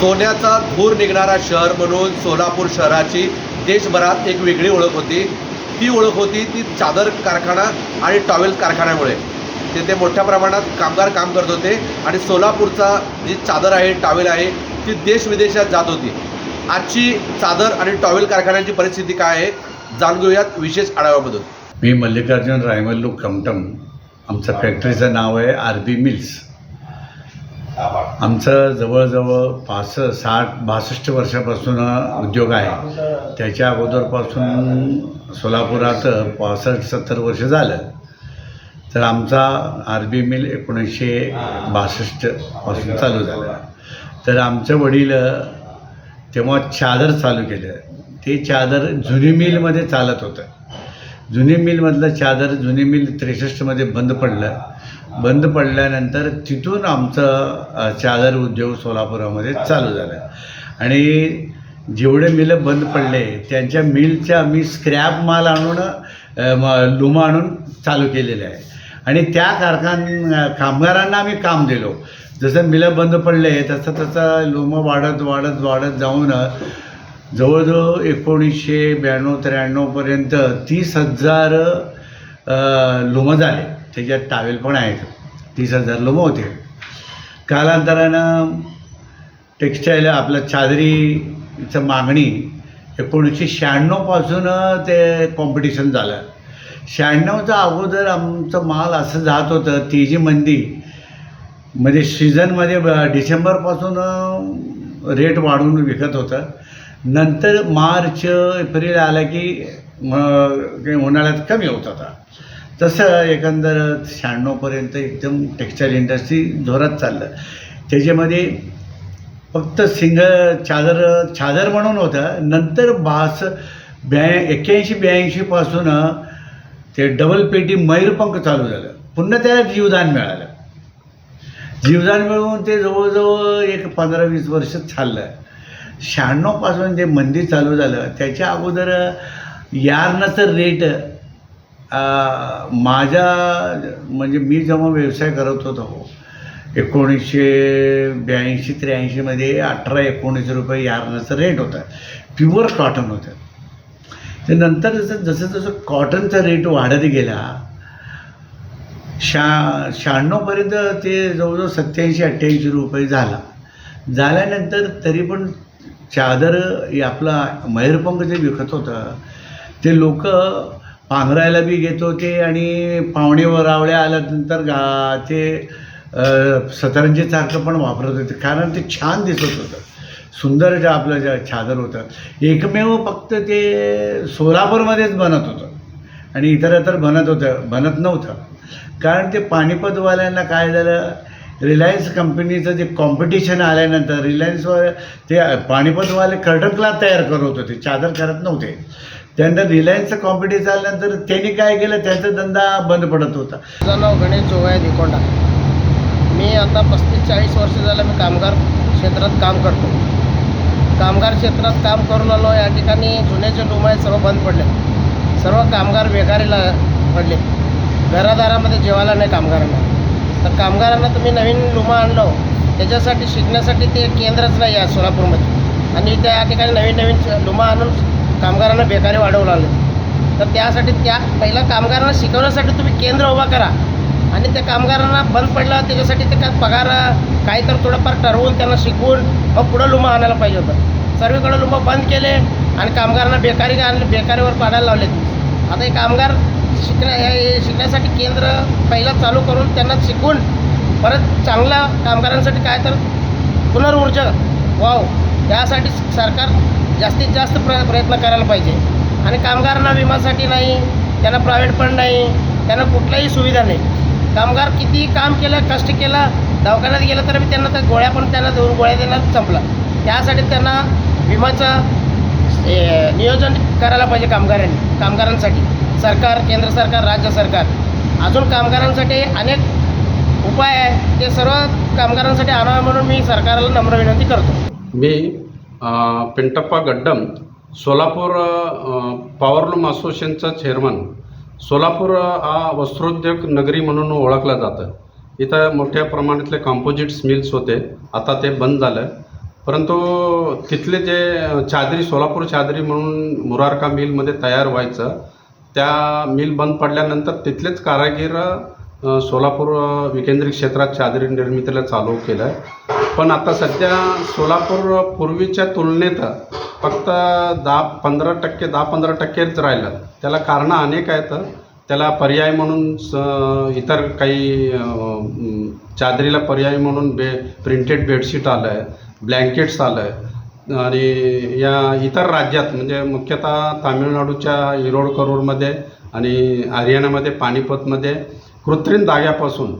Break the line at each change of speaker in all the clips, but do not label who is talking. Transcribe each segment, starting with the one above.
सोन्याचा धूर निघणारा शहर म्हणून सोलापूर शहराची देशभरात एक वेगळी ओळख होती. ती ओळख होती ती चादर कारखाना आणि टॉवेल कारखान्यामुळे. तिथे मोठ्या प्रमाणात कामगार काम करत होते आणि सोलापूरचा जी चादर आहे टॉवेल आहे ती देश विदेशात जात होती. आजची चादर आणि टॉवेल कारखान्याची परिस्थिती काय आहे जाणून घेऊयात विशेष आढाव्यामधून
मी मल्लिकार्जुन रायमल्लू कमटम. आमचं फॅक्टरीचं नाव आहे आर बी मिल्स. आमचं जवळजवळ पास साठ बासष्ट वर्षापासून उद्योग आहे. त्याच्या अगोदरपासून सोलापुरात पासष्ट सत्तर वर्ष झालं. तर आमचा आर बी मिल एकोणीसशे बासष्टपासून चालू झाला. तर आमचे वडील तेव्हा चादर चालू केलं. ते चादर जुनी मिलमध्ये चालत होतं. जुनी मिलमधलं चादर जुनी मिल त्रेसष्टमध्ये बंद पडलं. बंद पडल्यानंतर तिथून आमचं चादर उद्योग सोलापुरामध्ये चालू झालं. आणि जेवढे मिलं बंद पडले त्यांच्या मिलच्या आम्ही स्क्रॅप माल आणून अ, लुमा आणून चालू केलेले आहे. आणि त्या कारखान कामगारांना आम्ही काम दिलो. जसं मिलं बंद पडले तसं तसं लुमं वाढत वाढत वाढत जाऊन जवळजवळ एकोणीसशे ब्याण्णव त्र्याण्णवपर्यंत तीस हजार लोमं झाले. त्याच्यात टावेल पण आहेत. तीस हजार लोमं होते. कालांतरानं टेक्स्टाईल आपलं चादरीचं मागणी एकोणीसशे शहाण्णवपासून ते कॉम्पिटिशन झालं. शहाण्णवचा अगोदर आमचं माल असं जात होतं तेजी मंदी म्हणजे सीझनमध्ये ब- डिसेंबरपासून रेट वाढून विकत होतं. नंतर मार्च एप्रिल आला की काही उन्हाळ्यात कमी होत होता. तसं एकंदर शहाण्णवपर्यंत एकदम टेक्स्टाईल इंडस्ट्री जोरात चाललं. त्याच्यामध्ये फक्त सिंग चादर चादर म्हणून होतं. नंतर बास ब्या एक्क्याऐंशी ब्याऐंशीपासून ते डबल पेटी मयूरपंख चालू झालं. पुन्हा त्याला जीवदान मिळालं. जीवदान मिळवून ते जवळजवळ एक पंधरा वीस वर्ष चाललं. शहाण्णवपासून जे मंदिर चालू झालं त्याच्या अगोदर यार्नाचं रेट माझ्या म्हणजे मी जेव्हा व्यवसाय करत होतो एकोणीसशे ब्याऐंशी त्र्याऐंशीमध्ये अठरा एकोणीस रुपये यार्नाचं रेट होतं. प्युअर कॉटन होतं. ते नंतर जसं जसं जसं कॉटनचा रेट वाढत गेला शा शहाण्णवपर्यंत ते जवळजवळ सत्याऐंशी अठ्ठ्याऐंशी रुपये झाला. झाल्यानंतर तरी पण चादर आपला मयूरपंख जे विकत होतं ते लोक पांघरायला बी घेत होते आणि पाहुणेवर आवळ्या आल्यानंतर गा ते सतरंजीसारखं पण वापरत होते. कारण ते छान दिसत होतं. सुंदर जे आपलं ज्या चादर होतं. एकमेव फक्त ते सोलापूरमध्येच बनत होतं. आणि इतर तर बनत होतं बनत नव्हतं. कारण ते पानिपतवाल्यांना काय झालं रिलायन्स कंपनीचं जे कॉम्पिटिशन आल्यानंतर रिलायन्सवर ते पाणीपतवाले कर्टन क्लास तयार करत होते चादर करत नव्हते. त्यानंतर रिलायन्सचं कॉम्पिटिशन आल्यानंतर त्यांनी काय केलं त्यांचा धंदा बंद पडत होता.
माझं नाव गणेश जोगाय दिकोंडा. मी आता पस्तीस चाळीस वर्ष झालं मी कामगार क्षेत्रात काम करतो. कामगार क्षेत्रात काम करून आलो या ठिकाणी जुने जे आहेत सर्व बंद पडले. सर्व कामगार बेकारीला पडले. घरादारामध्ये जेवायला नाही कामगारांना. तर कामगारांना तुम्ही नवीन लुमा आणलं त्याच्यासाठी शिकण्यासाठी ते केंद्रच नाही आहे सोलापूरमध्ये. आणि त्या ठिकाणी नवीन नवीन लुमा आणून कामगारांना बेकारी वाढवू लागले. तर त्यासाठी त्या पहिला कामगारांना शिकवण्यासाठी तुम्ही केंद्र उभा करा. आणि त्या कामगारांना बंद पडलं त्याच्यासाठी ते काय पगार काही तर थोडंफार ठरवून त्यांना शिकवून मग पुढं लुमा आणायला पाहिजे होतं. सर्वीकडे लुमा बंद केले आणि कामगारांना बेकारी आणले बेकारीवर पाडायला लावले. आता हे कामगार शिकण्या हे शिकण्यासाठी केंद्र पहिला चालू करून त्यांना शिकून परत चांगल्या कामगारांसाठी काय तर पुनर्ऊर्जा वाव यासाठी सरकार जास्तीत जास्त प्र प्रयत्न करायला पाहिजे. आणि कामगारांना विमासाठी नाही त्यांना प्रायव्हेट पण नाही त्यांना कुठल्याही सुविधा नाही. कामगार किती काम केलं कष्ट केलं दवाखान्यात गेलं तर मी त्यांना त्या गोळ्या पण त्यांना देऊन गोळ्या देणार संपला. त्यासाठी त्यांना विमाचं नियोजन करायला पाहिजे कामगारांनी कामगारांसाठी. सरकार केंद्र सरकार राज्य सरकार. अजून कामगारांसाठी अनेक उपाय आहे ते सर्व कामगारांसाठी आणावे म्हणून मी सरकारला नम्र विनंती करतो.
मी पिंटप्पा गड्डम सोलापूर पॉवरलूम असोसिएशनचा चेअरमन. सोलापूर हा वस्त्रोद्योग नगरी म्हणून ओळखलं जातं. इथं मोठ्या प्रमाणातले कॉम्पोजिट्स मिल्स होते. आता ते बंद झालं. परंतु तिथले जे चादरी सोलापूर चादरी म्हणून मुरारका मिलमध्ये तयार व्हायचं त्या मिल बंद पडल्यानंतर तिथलेच कारागीर सोलापूर अ, विकेंद्रित क्षेत्रात चादरी निर्मितीला चालू केलं आहे पण आता सध्या सोलापूर पूर्वीच्या तुलनेत फक्त दहा पंधरा टक्के दहा पंधरा टक्केच राहिलं. त्याला कारणं अनेक आहेत. त्याला पर्याय म्हणून स इतर काही चादरीला पर्याय म्हणून बे प्रिंटेड बेडशीट आलं आहे ब्लँकेट्स आलं आहे आणि या इतर राज्यात म्हणजे मुख्यतः तामिळनाडूच्या इरोड करूरमध्ये आणि हरियाणामध्ये पानिपतमध्ये कृत्रिम धाग्यापासून.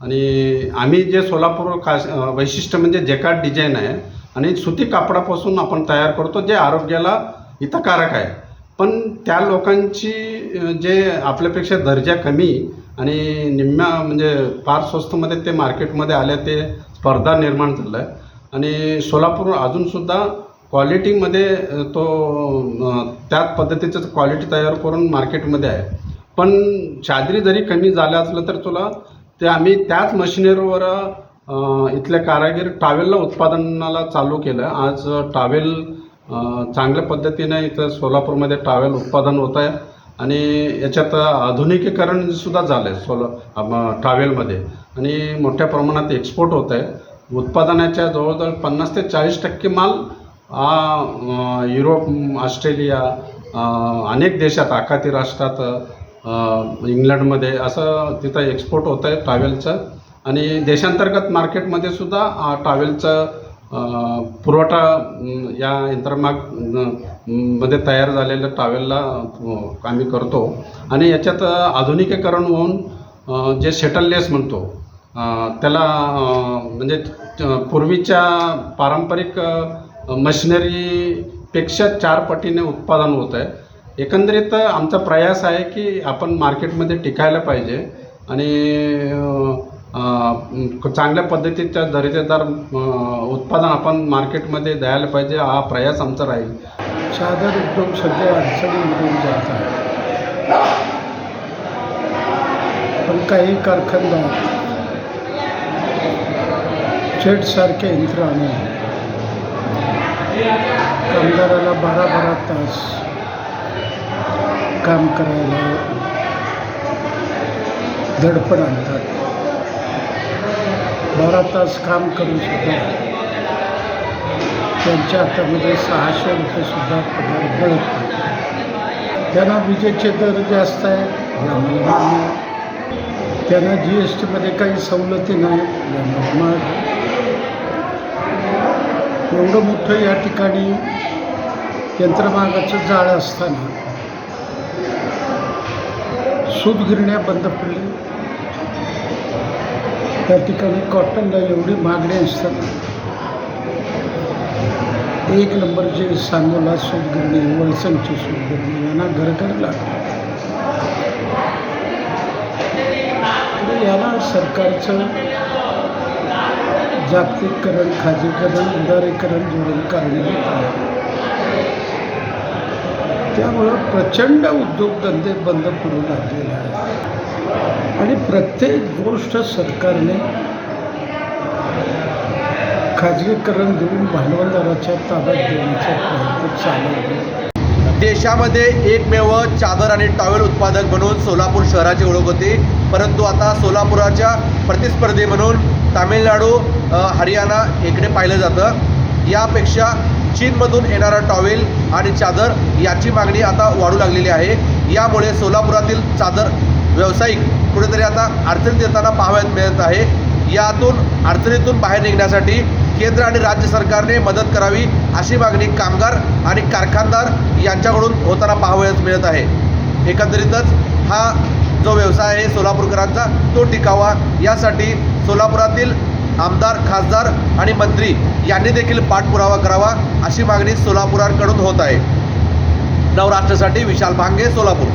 आणि आम्ही जे सोलापूर खास वैशिष्ट्य म्हणजे जेकाट डिझाईन आहे आणि सुती कापडापासून आपण तयार करतो जे आरोग्याला हितकारक आहे. पण त्या लोकांची जे आपल्यापेक्षा दर्जा कमी आणि निम्म्या म्हणजे फार स्वस्तमध्ये ते मार्केटमध्ये आल्या ते स्पर्धा निर्माण झालं आहे आणि सोलापूर अजूनसुद्धा क्वालिटीमध्ये तो त्याच पद्धतीचं क्वालिटी तयार करून मार्केटमध्ये आहे. पण चादरी जरी कमी झाल्या असलं तर तुला ते आम्ही त्याच मशिनरीवर इथल्या कारागीर टावेलला उत्पादनाला चालू केलं. आज टावेल चांगल्या पद्धतीने इथं सोलापूरमध्ये टावेल उत्पादन होत आहे. आणि याच्यात आधुनिकीकरणसुद्धा झालं आहे सोला टावेलमध्ये आणि मोठ्या प्रमाणात एक्सपोर्ट होत आहे. उत्पादनाच्या जवळजवळ पन्नास ते चाळीस टक्के माल हा युरोप ऑस्ट्रेलिया अनेक देशात आखाती राष्ट्रात इंग्लंडमध्ये असं तिथं एक्सपोर्ट होत आहे ट्रॅव्हलचं आणि देशांतर्गत मार्केटमध्ये सुद्धा ट्रॅव्हलचं पुरवठा या यंत्रमागमध्ये तयार झालेल्या ट्रॅव्हलला आम्ही करतो. आणि याच्यात आधुनिकीकरण होऊन जे शेटललेस म्हणतो त्याला म्हणजे पूर्वीच्या पारंपरिक मशिनरीपेक्षा चार पटीने उत्पादन होत आहे. एकंदरीत आमचा प्रयास आहे की आपण मार्केटमध्ये टिकायला पाहिजे आणि चांगल्या पद्धतीच्या दर्जेदार उत्पादन आपण मार्केटमध्ये द्यायला पाहिजे हा प्रयास आमचा राहील.
चादर उद्योग सध्या अडचणीमधून जात आहे. पण काही कारखानदार थेटसारखे यंत्र आणून कामगाराला बारा बारा तास काम करायला धडपड आणतात. बारा तास काम करून सुद्धा त्यांच्या हातामध्ये सहाशे रुपयेसुद्धा पगार मिळत त्यांना विजेचे दर जास्त आहेत त्यांना जी एस टीमध्ये काही सवलती नाही हे एवढं मोठं या ठिकाणी यंत्रमागाचं जाळं असताना सूतगिरण्या बंद पडल्या त्या ठिकाणी कॉटनला एवढी मागणी असताना एक नंबरचे सांगोला सूतगिरणी वलसणची सूतगिरणी यांना घरघर लागली. तर याला सरकारचं जागतिकीकरण खाजगीकरण उदारीकरण धोरण कारणीभूत आहे. त्यामुळं प्रचंड उद्योगधंदे बंद पडू लागलेले आहेत. आणि प्रत्येक गोष्ट सरकारने खाजगीकरण देऊन भांडवलदाराच्या ताब्यात देण्याचा प्रयत्न चालू आहे.
देशामध्ये एकमेव चादर आणि टॉवेल उत्पादक म्हणून सोलापूर शहराची ओळख होती. परंतु आता सोलापुराच्या प्रतिस्पर्धी म्हणून तामिळनाडू हरियाणा इकडे पाहिलं जातं. यापेक्षा चीनमधून येणारा टॉवेल आणि चादर याची मागणी आता वाढू लागलेली आहे. यामुळे सोलापुरातील चादर व्यावसायिक कुठेतरी आता अडचणीत येताना पाहावयात मिळत आहे. यातून अडचणीतून बाहेर निघण्यासाठी केंद्र आणि राज्य सरकारने मदत करावी अशी मागणी कामगार आणि कारखानदार यांच्याकडून होताना पाहावयास मिळत आहे. एकंदरीतच हा जो व्यवसाय आहे सोलापूरकरांचा तो टिकावा. यासाठी सोलापुरातील आमदार खासदार आणि मंत्री यांनी देखील पाठपुरावा करावा अशी मागणी सोलापुरांकडून होत आहे. नवराष्ट्रासाठी विशाल भांगे सोलापूर.